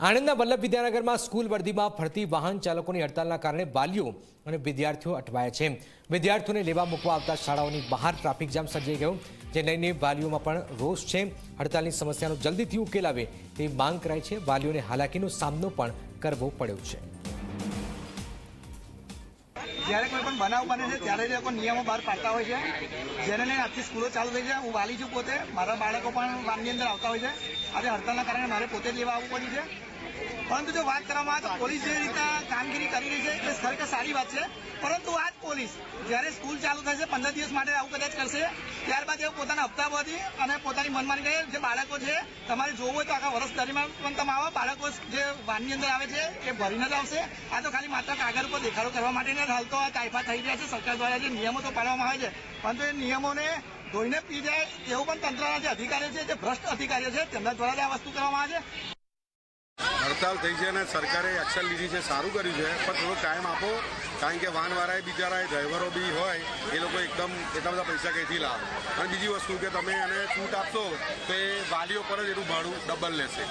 આણંદના Vallabh વિદ્યાનગરમાં school વર્દીમાં ફરતી વાહન ચાલકોની હડતાલના કારણે વાલીઓ અને વિદ્યાર્થીઓ અટવાયા છે. વિદ્યાર્થીઓને લેવા મૂકવા આવતા શાળાઓની બહાર ટ્રાફિક જામ સર્જાઈ ગયો, જે લઈને વાલીઓમાં પણ રોષ છે. હડતાલની સમસ્યાનો જલ્દીથી ઉકેલ આવે તેવી માંગ કરાઈ છે. વાલીઓને હાલાકીનો સામનો પણ કરવો પડ્યો છે. જ્યારે કોઈ પણ બનાવ બને છે, ત્યારે લોકો નિયમો બહાર પાડતા હોય છે. જેને લઈને આજથી સ્કૂલો ચાલુ થઈ છે. હું વાલી છું પોતે. મારા બાળકો પણ વાનની અંદર આવતા હોય છે. આજે હડતાલના કારણે મારે પોતે લેવા આવવું પડ્યું છે. પરંતુ જો વાત કરવામાં આવે તો પોલીસ જે રીતના કામગીરી કરી રહી છે એ ખરેખર સારી વાત છે. પરંતુ આ જ પોલીસ, જ્યારે સ્કૂલ ચાલુ થશે પંદર દિવસ માટે આવું કદાચ કરશે, ત્યારબાદ એ પોતાના હપ્તામાંથી અને પોતાની મનમાની કરે જે બાળકો છે, તમારે જોવું હોય તો આખા વર્ષ દરમિયાન પણ તમે આવો. બાળકો જે વાનની અંદર આવે છે, એ ભરીને જ આવશે. આ તો ખાલી માત્ર કાગળ ઉપર દેખાડો કરવા માટે ને હાલ તો આ કાયફા થઈ રહ્યા છે. સરકાર દ્વારા જે નિયમો તો પાડવામાં આવે છે, પરંતુ એ નિયમોને ધોઈને પી જાય એવું પણ તંત્રના જે અધિકારીઓ છે, જે ભ્રષ્ટ અધિકારીઓ છે, તેમના દ્વારા આ વસ્તુ કરવામાં આવે છે. હડતાલ થઈ છે અને સરકારે એક્શન લીધી છે, સારું કર્યું છે, પણ થોડો ટાઈમ આપો, કારણ કે વાહનવાળાએ બિચારા ડ્રાઈવરો બી હોય, એ લોકો એકદમ એટલા બધા પૈસા કંઈથી લાવે? અને બીજી વસ્તુ કે તમે એને છૂટ આપશો, તો એ વાલીઓ પર જ એનું ભાડું ડબલ લેશે.